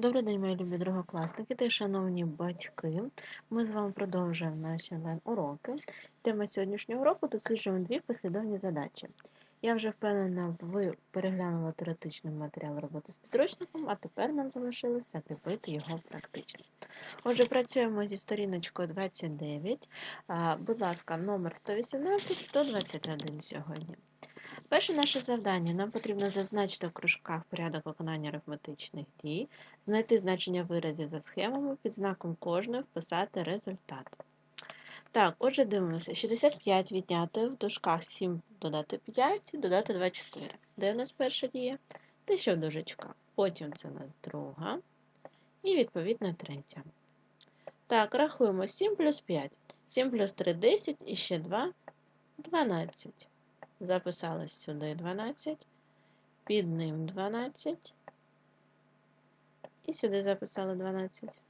Добрий день, мої любі другокласники та шановні батьки. Ми з вами продовжуємо наші онлайн-уроки. Тема сьогоднішнього уроку досліджуємо дві послідовні задачі. Я вже впевнена, ви переглянули теоретичний матеріал роботи з підручником, а тепер нам залишилося закріпити його практично. Отже, працюємо зі сторіночкою 29. Будь ласка, номер 118-121 сьогодні. Перше наше завдання. Нам потрібно зазначити в кружках порядок виконання арифметичних дій, знайти значення виразів за схемами, під знаком кожної вписати результат. Так, отже, дивимося. 65 відняти в дужках 7 додати 5, додати 24. Де в нас перша дія? Те, що в дужечках. Потім це у нас друга. І відповідно третя. Так, рахуємо 7 плюс 5. 7 плюс 3 10 і ще 2 12. Записалось сюди 12, під ним 12. І сюди записали 12.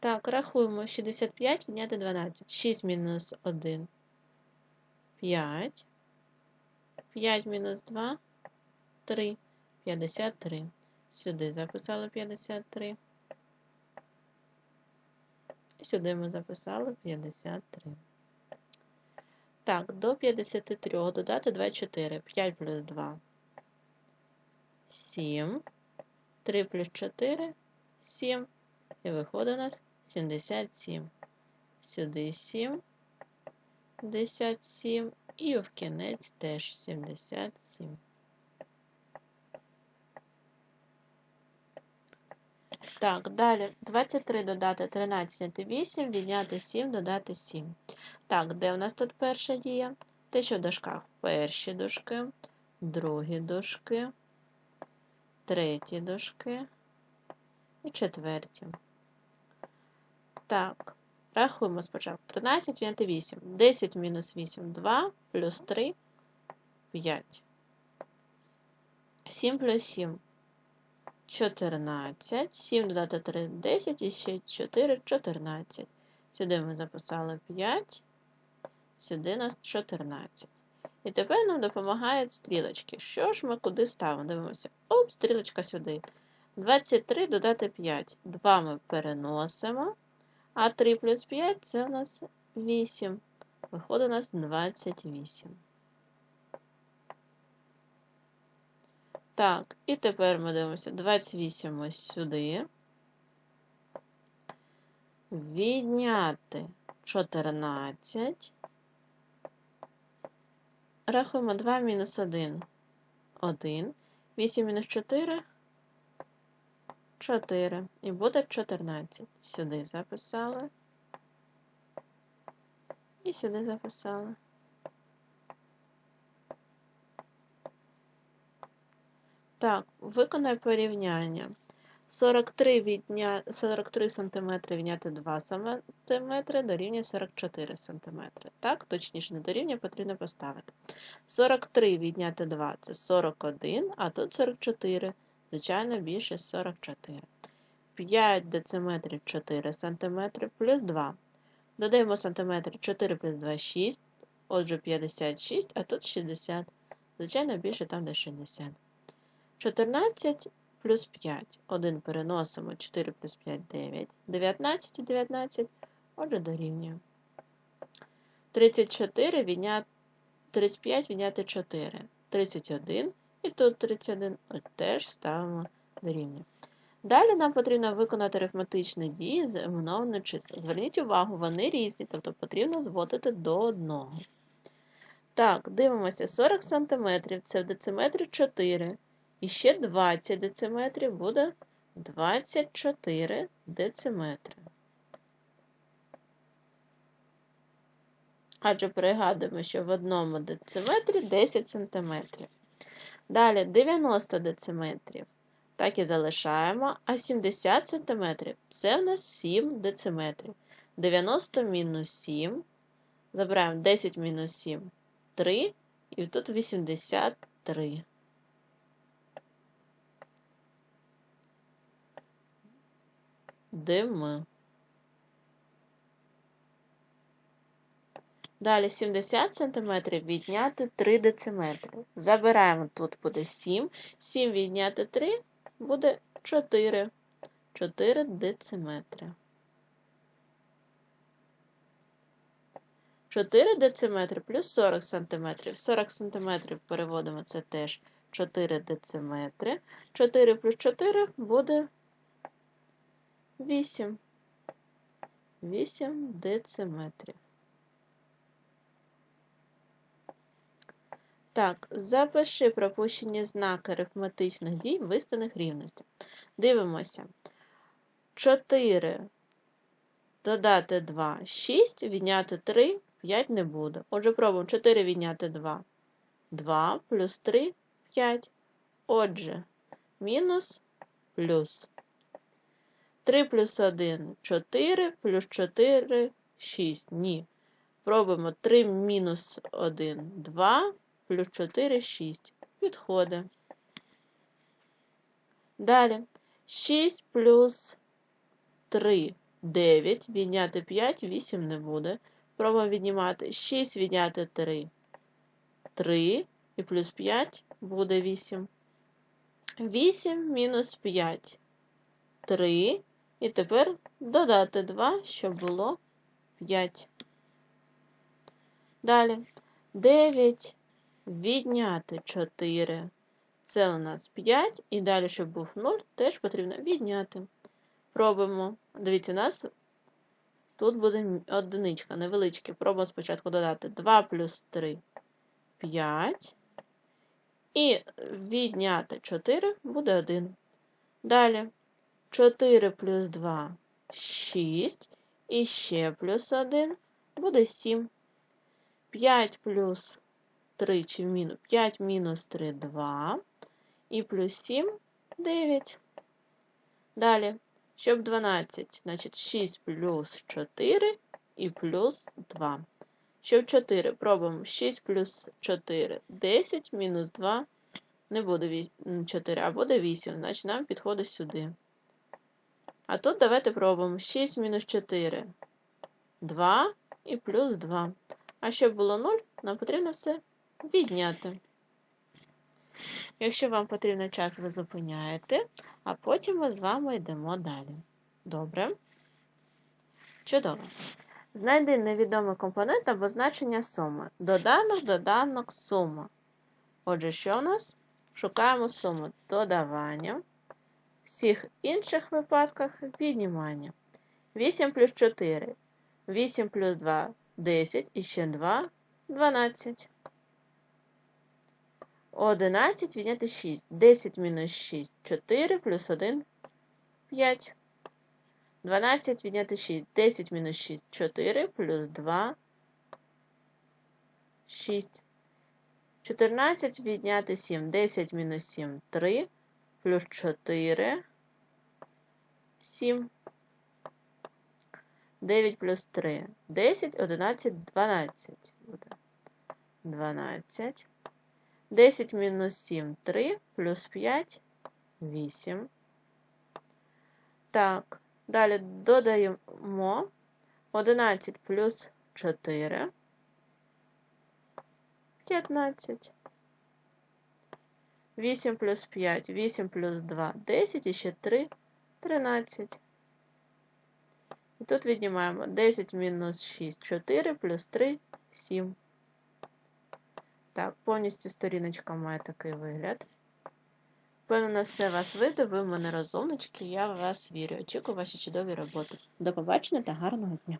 Так, рахуємо 65 відняти 12. 6 мінус 1 5. 5 мінус 2 3. 53. Сюди записали 53. І сюди ми записали 53. Так, до 53 додати 24. 5 плюс 2. 7. 3 плюс 4 7. І виходить у нас 77. Сюди 7. 57. І в кінець теж 77. Так, далі 23 додати 13 8, відняти 7, додати 7. Так, де у нас тут перша дія? Те, що в дужках перші дужки, другі дужки, треті дужки і четверті. Так, рахуємо спочатку 13 відняти 8. 10 мінус 8 2 плюс 3 5. 7 плюс 7 14. 7 додати 3 10 і ще 4 14. Сюди ми записали 5. Сюди нас 14. І тепер нам допомагають стрілочки. Що ж ми куди ставимо? Дивимося. Оп, стрілочка сюди. 23 додати 5. 2 ми переносимо. А 3 плюс 5 це у нас 8. Виходить у нас 28. Так, і тепер ми дивимося 28 ось сюди. Відняти 14. Рахуємо 2 мінус 1. 1. 8 мінус 4. 4. І буде 14. Сюди записали. І сюди записали. Так, виконай порівняння. 43 відня... 43 см відняти 2 см дорівнює 44 см. Так, точніше, не дорівнює, потрібно поставити. 43 відняти 2 це 41, а тут 44. Звичайно, більше 44. 5 дециметрів 4 см плюс 2. Додаємо сантиметри 4 плюс 2 6. Отже, 56, а тут 60. Звичайно, більше там де 60. 14 плюс 5. 1 переносимо, 4 плюс 5 9. 19 і 19, отже, дорівнює. 34 відняти 35 відняти 4. 31. І тут 31 от теж ставимо дорівнює. Далі нам потрібно виконати арифметичні дії з іменованими числа. Зверніть увагу, вони різні, тобто потрібно зводити до одного. Так, дивимося, 40 см це в дециметрі 4. І ще 20 дециметрів буде 24 дециметри. Адже пригадуємо, що в одному дециметрі 10 сантиметрів. Далі 90 дециметрів. Так і залишаємо. А 70 сантиметрів це в нас 7 дециметрів. 90 мінус 7. Забираємо 10 мінус 7 3. І тут 83. Дими. Далі 70 см відняти 3 дециметри. Забираємо, тут буде 7. 7 відняти 3 буде 4. 4 дециметри. 4 дециметри плюс 40 сантиметрів. 40 сантиметрів переводимо це теж 4 дециметри. 4 плюс 4 буде 8. 8 дециметрів. Так, запиши пропущені знаки арифметичних дій виставних рівностей. Дивимося. 4 додати 2 6, відняти 3 5 не буде. Отже, пробуємо 4 відняти 2. 2 плюс 3 5. Отже, мінус плюс. 3 плюс 1 4, плюс 4 6. Ні. Пробуємо 3 мінус 1 2, плюс 4 6. Підходить. Далі. 6 плюс 3 9. Відняти 5, 8 не буде. Пробуємо віднімати 6 відняти 3. 3 і плюс 5 буде 8. 8 мінус 5. 3. І тепер додати 2, щоб було 5. Далі 9 відняти 4. Це у нас 5. І далі, щоб був 0, теж потрібно відняти. Пробуємо. Дивіться, у нас тут буде одиничка, невеличка. Пробуємо спочатку додати 2 плюс 3 5. І відняти 4 буде 1. Далі 4 плюс 2 6. І ще плюс 1 буде 7. 5 плюс 3 чи мінус 5 мінус 3 2. І плюс 7 9. Далі, щоб 12, значить 6 плюс 4 і плюс 2. Щоб 4 пробуємо 6 плюс 4 10 мінус 2 не буде 4, а буде 8, значить нам підходить сюди. А тут давайте пробуємо 6 мінус 4 2 і плюс 2. А щоб було 0, нам потрібно все відняти. Якщо вам потрібен час, ви зупиняєте, а потім ми з вами йдемо далі. Добре? Чудово. Знайди невідомий компонент або значення суми. Доданок, доданок, сума. Отже, що у нас? Шукаємо суму додавання. Всіх інших випадках віднімання. 8 плюс 4. 8 плюс 2 10 і ще 2 12. 11 відняти 6. 10 мінус 6 4 плюс 1 5. 12 відняти 6. 10 мінус 6 4 плюс 2 6. 14 відняти 7. 10 мінус 7 3 плюс 4 7. 9 плюс 3 10, 11, 12 буде. 12. 10 мінус 7 3 плюс 5 8. Так, далі додаємо 11 плюс 4 15. 8 плюс 5, 8 плюс 2 10 і ще 3 13. І тут віднімаємо 10 мінус 6 4 плюс 3 7. Так, повністю сторіночка має такий вигляд. Впевнена, все вас вийде, ви в мене розумнички, я в вас вірю. Очікую ваші чудові роботи. До побачення та гарного дня!